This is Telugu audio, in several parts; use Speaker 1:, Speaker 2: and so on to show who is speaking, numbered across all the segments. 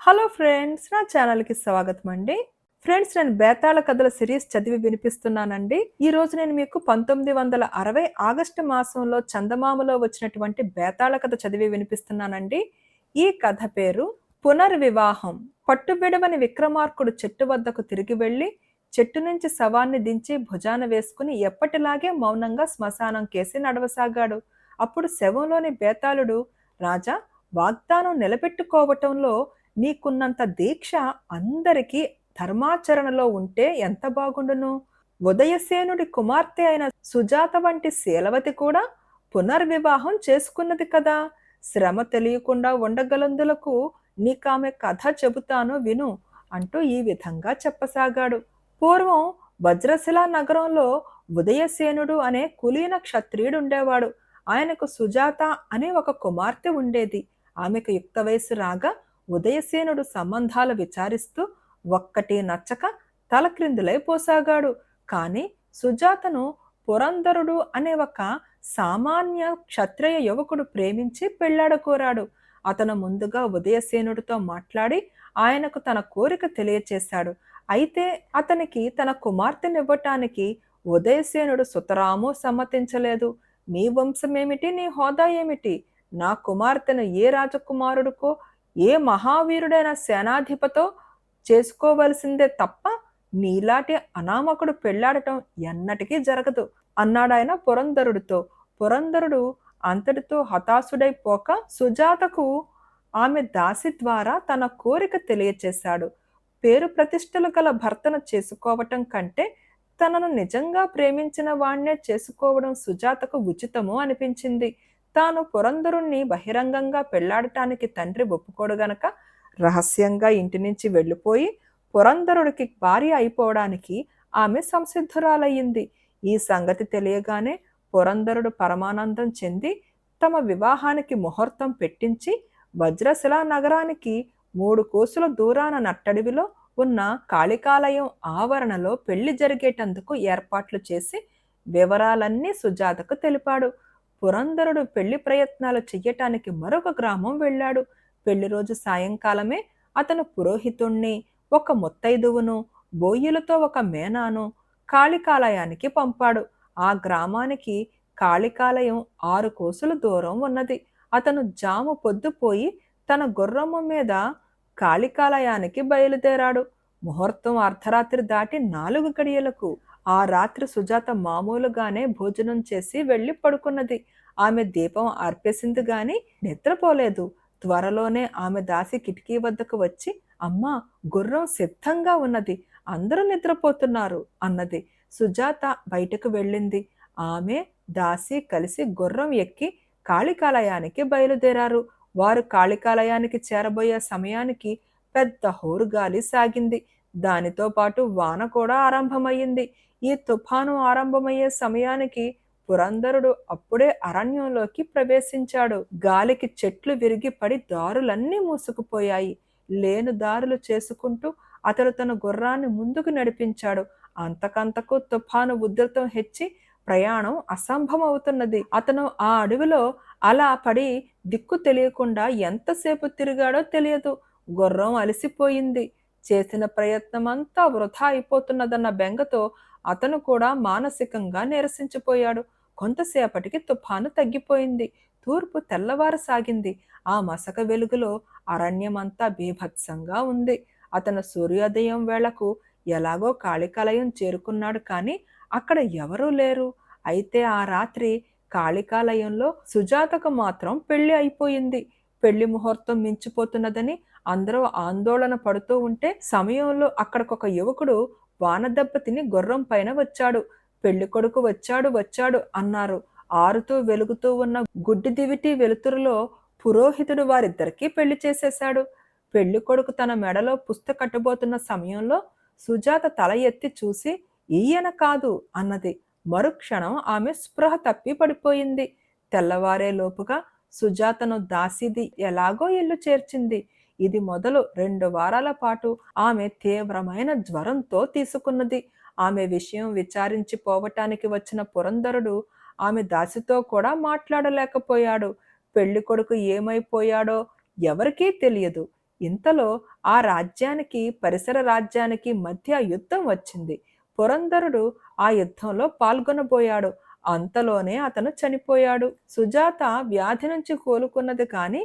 Speaker 1: హలో ఫ్రెండ్స్ నా ఛానల్కి స్వాగతం అండి ఫ్రెండ్స్ నేను బేతాళ కథల సిరీస్ చదివి వినిపిస్తున్నానండి. ఈ రోజు నేను మీకు పంతొమ్మిది వందల అరవై ఆగస్టు మాసంలో చందమామలో వచ్చినటువంటి బేతాళ కథ చదివి వినిపిస్తున్నానండి. ఈ కథ పేరు పునర్వివాహం. పట్టుబిడమని విక్రమార్కుడు చెట్టు వద్దకు తిరిగి వెళ్ళి చెట్టు నుంచి శవాన్ని దించి భుజాన వేసుకుని ఎప్పటిలాగే మౌనంగా శ్మశానం కేసి నడవసాగాడు. అప్పుడు శవంలోని బేతాళుడు రాజా వాగ్దానం నిలబెట్టుకోవటంలో నీకున్నంత దీక్ష అందరికీ ధర్మాచరణలో ఉంటే ఎంత బాగుండును? ఉదయసేనుడి కుమార్తె అయిన సుజాత వంటి శీలవతి కూడా పునర్వివాహం చేసుకున్నది కదా? శ్రమ తెలియకుండా ఉండగలందులకు నీకామె కథ చెబుతాను విను అంటూ ఈ విధంగా చెప్పసాగాడు. పూర్వం వజ్రశిల నగరంలో ఉదయసేనుడు అనే కులీన క్షత్రియుడు ఉండేవాడు ఆయనకు సుజాత అనే ఒక కుమార్తె ఉండేది. ఆమెకు యుక్త వయసు రాగా ఉదయసేనుడు సంబంధాలు విచారిస్తూ ఒక్కటి నచ్చక తలక్రిందులైపోసాగాడు కానీ సుజాతను పురంధరుడు అనే ఒక సామాన్య క్షత్రియ యువకుడు ప్రేమించి పెళ్ళాడకోరాడు అతను ముందుగా ఉదయసేనుడితో మాట్లాడి ఆయనకు తన కోరిక తెలియచేశాడు. అయితే అతనికి తన కుమార్తెనివ్వటానికి ఉదయసేనుడు సుతరాము సమ్మతించలేదు. మీ వంశమేమిటి? నీ హోదా ఏమిటి? నా కుమార్తెను ఏ రాజకుమారుడికో ఏ మహావీరుడైన సేనాధిపతో చేసుకోవలసిందే తప్ప నీలాంటి అనామకుడు పెళ్ళాడటం ఎన్నటికీ జరగదు అన్నాడాయన పురంధరుడితో. పురంధరుడు అంతటితో హతాశుడైపోక సుజాతకు ఆమె దాసి ద్వారా తన కోరిక తెలియచేశాడు. పేరు ప్రతిష్టలు గల భర్తను చేసుకోవటం కంటే తనను నిజంగా ప్రేమించిన వాణ్ణే చేసుకోవడం సుజాతకు ఉచితము అనిపించింది. తాను పురంధరుణ్ణి బహిరంగంగా పెళ్ళాడటానికి తండ్రి ఒప్పుకోడు గనక రహస్యంగా ఇంటి నుంచి వెళ్ళిపోయి పురంధరుడికి భార్య అయిపోవడానికి ఆమె సంసిద్ధురాలయ్యింది. ఈ సంగతి తెలియగానే పురంధరుడు పరమానందం చెంది తమ వివాహానికి ముహూర్తం పెట్టించి వజ్రశిలా నగరానికి మూడు కోసుల దూరాన నట్టడివిలో ఉన్న కాళికాలయం ఆవరణలో పెళ్ళి జరిగేటందుకు ఏర్పాట్లు చేసి వివరాలన్నీ సుజాతకు తెలిపాడు. పురంధరుడు పెళ్ళి ప్రయత్నాలు చెయ్యటానికి మరొక గ్రామం వెళ్ళాడు. పెళ్ళి రోజు సాయంకాలమే అతను పురోహితుణ్ణి ఒక ముత్తైదువును బోయ్యులతో ఒక మేనాను కాళికాలయానికి పంపాడు. ఆ గ్రామానికి కాళికాలయం ఆరు కోసుల దూరం ఉన్నది. అతను జాము పొద్దుపోయి తన గుర్రము మీద కాళికాలయానికి బయలుదేరాడు. ముహూర్తం అర్ధరాత్రి దాటి నాలుగు గడియలకు ఆ రాత్రి సుజాత మామూలుగానే భోజనం చేసి వెళ్ళి పడుకున్నది. ఆమె దీపం అర్పేసింది గాని నిద్రపోలేదు. త్వరలోనే ఆమె దాసి కిటికీ వద్దకు వచ్చి అమ్మా గుర్రం సిద్ధంగా ఉన్నది. అందరూ నిద్రపోతున్నారు అన్నది. సుజాత బయటకు వెళ్ళింది. ఆమె దాసి కలిసి గుర్రం ఎక్కి కాళికాలయానికి బయలుదేరారు. వారు కాళికాలయానికి చేరబోయే సమయానికి పెద్ద హోరుగాలి సాగింది. దానితో పాటు వాన కూడా ఆరంభమయ్యింది. ఈ తుఫాను ఆరంభమయ్యే సమయానికి పురంధరుడు అప్పుడే అరణ్యంలోకి ప్రవేశించాడు. గాలికి చెట్లు విరిగి పడి దారులన్నీ మూసుకుపోయాయి. లేను దారులు చేసుకుంటూ అతడు తన గుర్రాన్ని ముందుకు నడిపించాడు. అంతకంతకు తుఫాను ఉధృతం హెచ్చి ప్రయాణం అసంభవవుతున్నది అతను ఆ అడవిలో అలా పడి దిక్కు తెలియకుండా ఎంతసేపు తిరిగాడో తెలియదు. గుర్రం అలసిపోయింది. చేసిన ప్రయత్నం అంతా వృధా అయిపోతున్నదన్న బెంగతో అతను కూడా మానసికంగా నిరసించిపోయాడు. కొంతసేపటికి తుఫాను తగ్గిపోయింది. తూర్పు తెల్లవారసాగింది. ఆ మసక వెలుగులో అరణ్యమంతా బీభత్సంగా ఉంది. అతను సూర్యోదయం వేళకు ఎలాగో కాళికాలయం చేరుకున్నాడు కానీ అక్కడ ఎవరూ లేరు. అయితే ఆ రాత్రి కాళికాలయంలో సుజాతకు మాత్రం పెళ్ళి అయిపోయింది. పెళ్ళి ముహూర్తం మించిపోతున్నదని అందరూ ఆందోళన పడుతూ ఉంటే సమయంలో అక్కడికొక యువకుడు వానదెబ్బ తిని గుర్రం పైన వచ్చాడు. పెళ్ళి కొడుకు వచ్చాడు వచ్చాడు అన్నారు. ఆరుతూ వెలుగుతూ ఉన్న గుడ్డి దివిటి వెలుతురులో పురోహితుడు వారిద్దరికీ పెళ్ళి చేసేశాడు. పెళ్ళి కొడుకు తన మెడలో పుస్త కట్టబోతున్న సమయంలో సుజాత తల ఎత్తి చూసి ఈయన కాదు అన్నది. మరుక్షణం ఆమె స్పృహ తప్పి పడిపోయింది. తెల్లవారే లోపుగా సుజాతను దాసిది ఎలాగో ఇల్లు చేర్చింది. ఇది మొదలు రెండు వారాల పాటు ఆమె తీవ్రమైన జ్వరంతో తీసుకున్నది. ఆమె విషయం విచారించి పోవటానికి వచ్చిన పురంధరుడు ఆమె దాసితో కూడా మాట్లాడలేకపోయాడు. పెళ్ళి కొడుకు ఏమైపోయాడో ఎవరికీ తెలియదు. ఇంతలో ఆ రాజ్యానికి పరిసర రాజ్యానికి మధ్య యుద్ధం వచ్చింది. పురంధరుడు ఆ యుద్ధంలో పాల్గొనబోయాడు. అంతలోనే అతను చనిపోయాడు. సుజాత వ్యాధి నుంచి కోలుకున్నది కానీ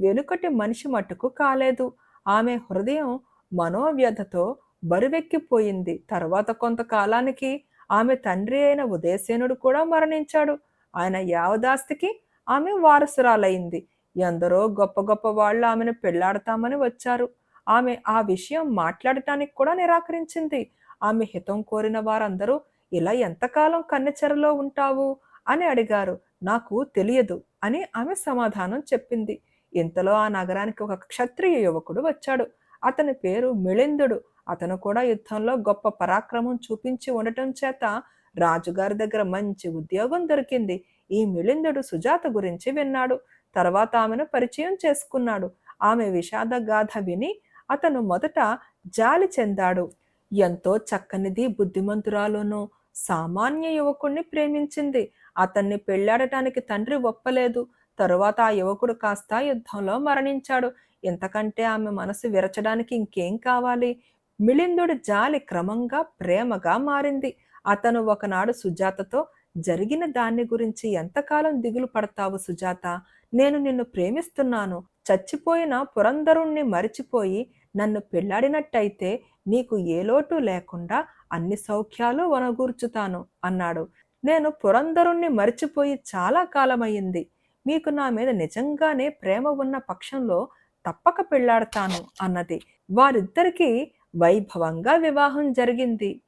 Speaker 1: వెనుకటి మనిషి మట్టుకు కాలేదు. ఆమె హృదయం మనోవ్యధతో బరువెక్కిపోయింది. తర్వాత కొంతకాలానికి ఆమె తండ్రి అయిన ఉదయసేనుడు కూడా మరణించాడు. ఆయన యావదాస్తికి ఆమె వారసురాలైంది. ఎందరో గొప్ప గొప్ప వాళ్ళు ఆమెను పెళ్ళాడతామని వచ్చారు. ఆమె ఆ విషయం మాట్లాడటానికి కూడా నిరాకరించింది. ఆమె హితం కోరిన వారందరూ ఇలా ఎంతకాలం కన్నెచెరలో ఉంటావు? అని అడిగారు. నాకు తెలియదు అని ఆమె సమాధానం చెప్పింది. ఇంతలో ఆ నగరానికి ఒక క్షత్రియ యువకుడు వచ్చాడు. అతని పేరు మిళిందుడు. అతను కూడా యుద్ధంలో గొప్ప పరాక్రమం చూపించి ఉండటం చేత రాజుగారి దగ్గర మంచి ఉద్యోగం దొరికింది. ఈ మిళిందుడు సుజాత గురించి విన్నాడు. తర్వాత ఆమెను పరిచయం చేసుకున్నాడు. ఆమె విషాద గాథ విని అతను మొదట జాలి చెందాడు. ఎంతో చక్కనిది బుద్ధిమంతురాలును సామాన్య యువకుణ్ణి ప్రేమించింది. అతన్ని పెళ్ళాడటానికి తండ్రి ఒప్పలేదు. తరువాత ఆ యువకుడు కాస్త యుద్ధంలో మరణించాడు. ఇంతకంటే ఆమె మనసు విరచడానికి ఇంకేం కావాలి? మిళిందుడి జాలి క్రమంగా ప్రేమగా మారింది. అతను ఒకనాడు సుజాతతో జరిగిన దాన్ని గురించి ఎంతకాలం దిగులు పడతావు సుజాత? నేను నిన్ను ప్రేమిస్తున్నాను. చచ్చిపోయిన పురంధరుణ్ణి మరిచిపోయి నన్ను పెళ్ళాడినట్టయితే నీకు ఏ లోటు లేకుండా అన్ని సౌఖ్యాలు వనగూర్చుతాను అన్నాడు. నేను పురంధరుణ్ణి మరిచిపోయి చాలా కాలమయ్యింది. మీకు నా మీద నిజంగానే ప్రేమ ఉన్న పక్షంలో తప్పక పెళ్ళాడతాను అన్నది. వారిద్దరికీ వైభవంగా వివాహం జరిగింది.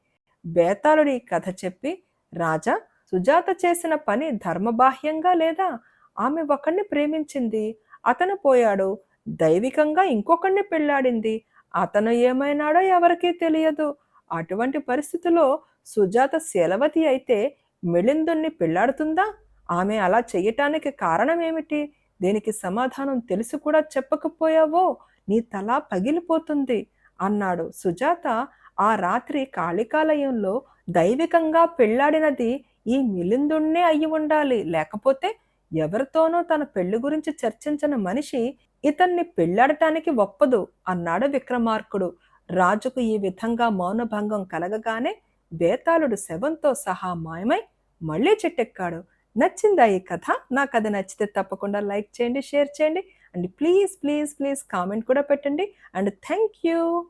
Speaker 1: బేతాళుడి కథ చెప్పి రాజా సుజాత చేసిన పని ధర్మబాహ్యంగా లేదా? ఆమె ఒకణ్ణి ప్రేమించింది. అతను పోయాడు. దైవికంగా ఇంకొకడిని పెళ్ళాడింది. అతను ఏమైనాడో ఎవరికీ తెలియదు. అటువంటి పరిస్థితిలో సుజాత శీలవతి అయితే మిళిందుణ్ణి పెళ్ళాడుతుందా? ఆమె అలా చెయ్యటానికి కారణం ఏమిటి? దీనికి సమాధానం తెలిసి కూడా చెప్పకపోయావో? నీ తల పగిలిపోతుంది అన్నాడు సుజాత. ఆ రాత్రి కాళికాలయంలో దైవికంగా పెళ్ళాడినది ఈ మిలిందుణ్ణే అయి ఉండాలి. లేకపోతే ఎవరితోనో తన పెళ్ళి గురించి చర్చించిన మనిషి ఇతన్ని పెళ్ళాడటానికి ఒప్పదు అన్నాడు విక్రమార్కుడు. రాజుకు ఈ విధంగా మౌనభంగం కలగగానే బేతాళుడు శవంతో సహా మాయమై మళ్ళీ చెట్టెక్కాడు. నచ్చిందా ఈ కథ? నా కథ నచ్చితే తప్పకుండా లైక్ చేయండి షేర్ చేయండి. And please please please comment కూడా పెట్టండి. And thank you.